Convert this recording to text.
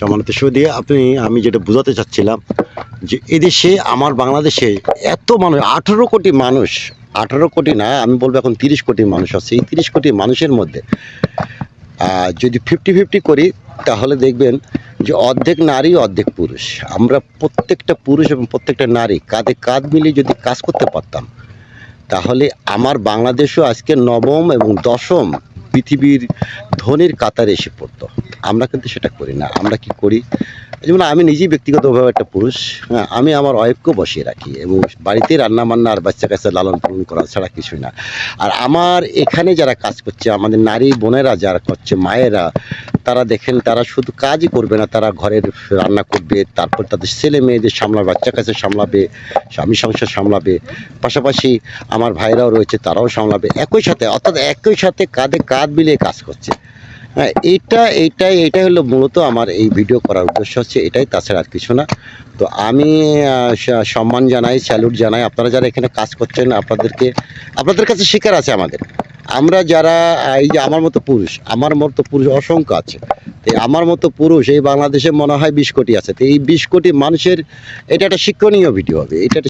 সমানত সুদী, আপনি, আমি যেটা বোঝাতে চাচ্ছিলাম যে এদেশে, আমার বাংলাদেশে এত মানুষ, আঠেরো কোটি মানুষ, আঠারো কোটি না, আমি বলব এখন তিরিশ কোটি মানুষ আছে। এই তিরিশ কোটি মানুষের মধ্যে যদি ফিফটি ফিফটি করি, তাহলে দেখবেন যে অর্ধেক নারী, অর্ধেক পুরুষ। আমরা প্রত্যেকটা পুরুষ এবং প্রত্যেকটা নারী, কাঁধে কাঁধ মিলিয়ে যদি কাজ করতে পারতাম, তাহলে আমার বাংলাদেশও আজকে নবম এবং দশম পৃথিবীর ধনির কাতারে এসে পড়তো। আমরা কিন্তু সেটা করি না। আমরা কি করি? যেমন আমি নিজেই ব্যক্তিগতভাবে একটা পুরুষ হ্যাঁ আমি আমার ওয়াইফকেও বসিয়ে রাখি এবং বাড়িতে রান্না বান্না আর বাচ্চা কাচ্চা লালন পালন করা ছাড়া কিছুই না। আর আমার এখানে যারা কাজ করছে, আমাদের নারী বোনেরা যারা করছে, মায়েরা, তারা দেখেন, তারা শুধু কাজই করবে না, তারা ঘরের রান্না করবে, তারপর তাদের ছেলে মেয়েদের সামলাবে বাচ্চা কাছে সামলাবে, স্বামী সংসার সামলাবে, পাশাপাশি আমার ভাইরাও রয়েছে, তারাও সামলাবে। একই সাথে, অর্থাৎ একই সাথে কাঁধে কাঁধ মিলিয়ে কাজ করছে। হ্যাঁ এইটা এইটাই এইটাই হলো মূলত আমার এই ভিডিও করার উদ্দেশ্য হচ্ছে এটাই, তাছাড়া আর কিছু না। তো আমি সম্মান জানাই স্যালুট জানাই। আপনারা যারা এখানে কাজ করছেন, আপনাদেরকে, আপনাদের কাছে শিকার আছে আমাদের। আমরা যারা এই যে আমার মতো পুরুষ, আমার মতো পুরুষ অসংখ্য আছে। তো আমার মতো পুরুষ, এই বাংলাদেশে মনে হয় বিশ কোটি আছে। তো এই বিশ কোটি মানুষের, এটা একটা শিক্ষণীয় ভিডিও হবে। এটা